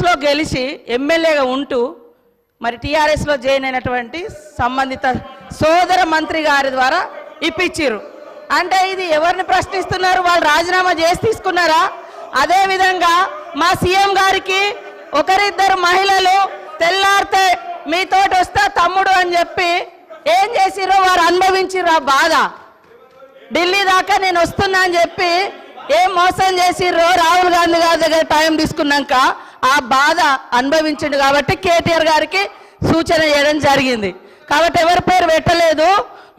కాంగ్రెస్లో గెలిచి ఎమ్మెల్యేగా ఉంటూ మరి టీఆర్ఎస్లో జాయిన్ అయినటువంటి సంబంధిత సోదర మంత్రి గారి ద్వారా ఇప్పించారు అంటే ఇది ఎవరిని ప్రశ్నిస్తున్నారు? వాళ్ళు రాజీనామా చేసి తీసుకున్నారా? అదే విధంగా మా సీఎం గారికి ఒకరిద్దరు మహిళలు తెల్లారితే మీతోటి వస్తా తమ్ముడు అని చెప్పి ఏం చేసిరో వారు అనుభవించిర్రు ఆ బాధ. ఢిల్లీ దాకా నేను వస్తున్నా అని చెప్పి ఏం మోసం చేసిర్రో రాహుల్ గాంధీ గారి దగ్గర టైం తీసుకున్నాక ఆ బాధ అనుభవించిండు కాబట్టి కేటీఆర్ గారికి సూచన చేయడం జరిగింది. కాబట్టి ఎవరి పేరు పెట్టలేదు.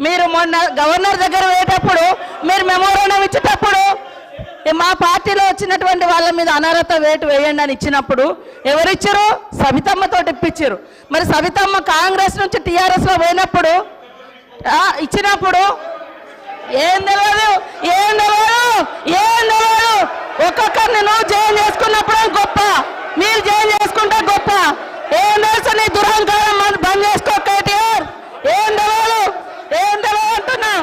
మీరు మొన్న గవర్నర్ దగ్గర పోయేటప్పుడు మీరు మెమోరాండం ఇచ్చేటప్పుడు మా పార్టీలో వచ్చినటువంటి వాళ్ళ మీద అనర్హత వేటు వేయండి అని ఇచ్చినప్పుడు ఎవరిచ్చారు సవితమ్మతో ఇప్పించారు. మరి సవితమ్మ కాంగ్రెస్ నుంచి టీఆర్ఎస్లో పోయినప్పుడు ఇచ్చినప్పుడు ఏం తెలియదు ఏం తెలియదు ఏం తెలియదు ఒక్కొక్కరిని నువ్వు జైలు చేసుకున్నప్పుడే గొప్ప మీరు జైలు చేసుకుంటే గొప్ప ఏం తెలుసు నీ దురహంకారం మన- బంద్ చేసుకో కేటీఆర్ ఏం తెలియదు ఏం తెలియదు అంటున్నా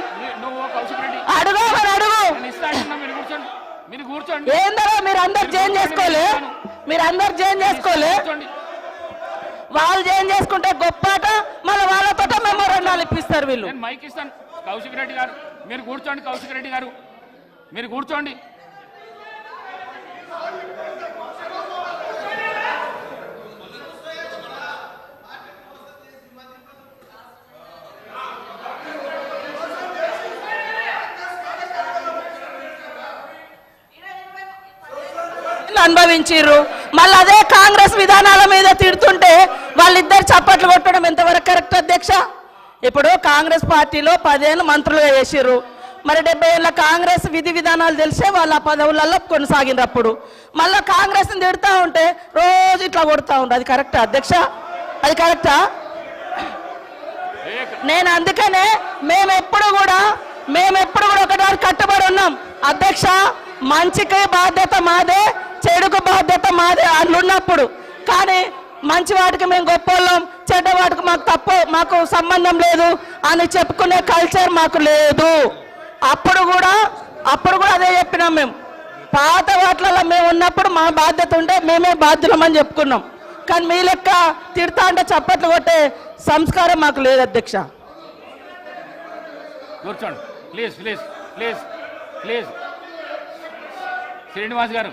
నువ్వు కౌశిక్ రెడ్డి అడుగు మరి అడుగు నేను ఇస్తా అంటున్నా మీరు కూర్చోండి మీరు కూర్చోండి. ఏం తెలియదు మీరు అందరు జైన్ చేసుకోలే? మీరు అందరు జైన్ చేసుకోలే? వాళ్ళు జైన్ చేసుకుంటే గొప్పట మళ్ళీ వాళ్ళతో మెమోరండాలు ఇప్పిస్తారు వీళ్ళు. నేను మైక్ ఇస్తాను. కౌశిక్ రెడ్డి గారు మీరు కూర్చోండి కౌశిక్ రెడ్డి గారు. మీరు కూర్చోండి. అనుభవించిర్రు. మళ్ళీ అదే కాంగ్రెస్ విధానాల మీద తిడుతుంటే వాళ్ళిద్దరు చప్పట్లు కొట్టడం ఎంతవరకు కరెక్ట్ అధ్యక్ష? ఇప్పుడు కాంగ్రెస్ పార్టీలో పదేళ్ళు మంత్రులుగా చేసిర్రు. మరి డెబ్బై ఏళ్ళ కాంగ్రెస్ విధి విధానాలు తెలిసే వాళ్ళ ఆ పదవులలో కొనసాగింది అప్పుడు మళ్ళీ కాంగ్రెస్ని తిడుతూ ఉంటే రోజు ఇట్లా కొడుతూ ఉంటారు అది కరెక్టా అధ్యక్ష? అది కరెక్టా? నేను అందుకనే మేము ఎప్పుడు కూడా మేము ఎప్పుడు కూడా ఒకటి కట్టుబడి ఉన్నాం. అధ్యక్ష మంచికి బాధ్యత మాదే చెడుకు బాధ్యత మాదే అల్లున్నప్పుడు. కానీ మంచి వాటికి మేము గొప్పోళ్ళం చెడ్డ వాటికి మాకు తప్పు మాకు సంబంధం లేదు అని చెప్పుకునే కల్చర్ మాకు లేదు. అప్పుడు కూడా అప్పుడు కూడా అదే చెప్పినాం మేము. పాత వాటిలలో మేము ఉన్నప్పుడు మా బాధ్యత ఉంటే మేమే బాధ్యులమని చెప్పుకున్నాం. కానీ మీ లెక్క తిడతా అంటే చప్పట్లు కొట్టే సంస్కారం మాకు లేదు అధ్యక్ష. కూర్చోండి. Please please please please Srinivas గారు.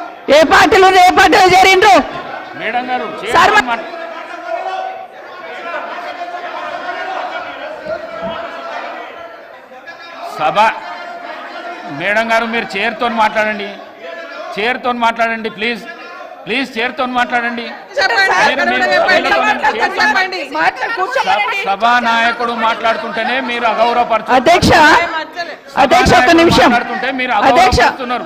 ఏ పార్టీలు ఏ పార్టీలో చేరిండ్రు? సభ మేడం గారు మీరు చైర్తో మాట్లాడండి. చైర్తో మాట్లాడండి ప్లీజ్. ప్లీజ్ చైర్తో మాట్లాడండి. సభా నాయకుడు మాట్లాడుతుంటేనే మీరు అగౌరవపరచు అధ్యక్ష అధ్యక్ష ఒక నిమిషం. మాట్లాడుతుంటే మీరు అధ్యక్ష అగౌరవపరుస్తున్నారు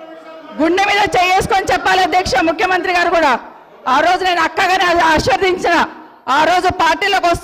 గుండె మీద చేసుకొని చెప్పాలి అధ్యక్ష ముఖ్యమంత్రి గారు కూడా. ఆ రోజు నేను అక్కగానే ఆశీర్వదించిన. ఆ రోజు పార్టీలోకి వస్తున్న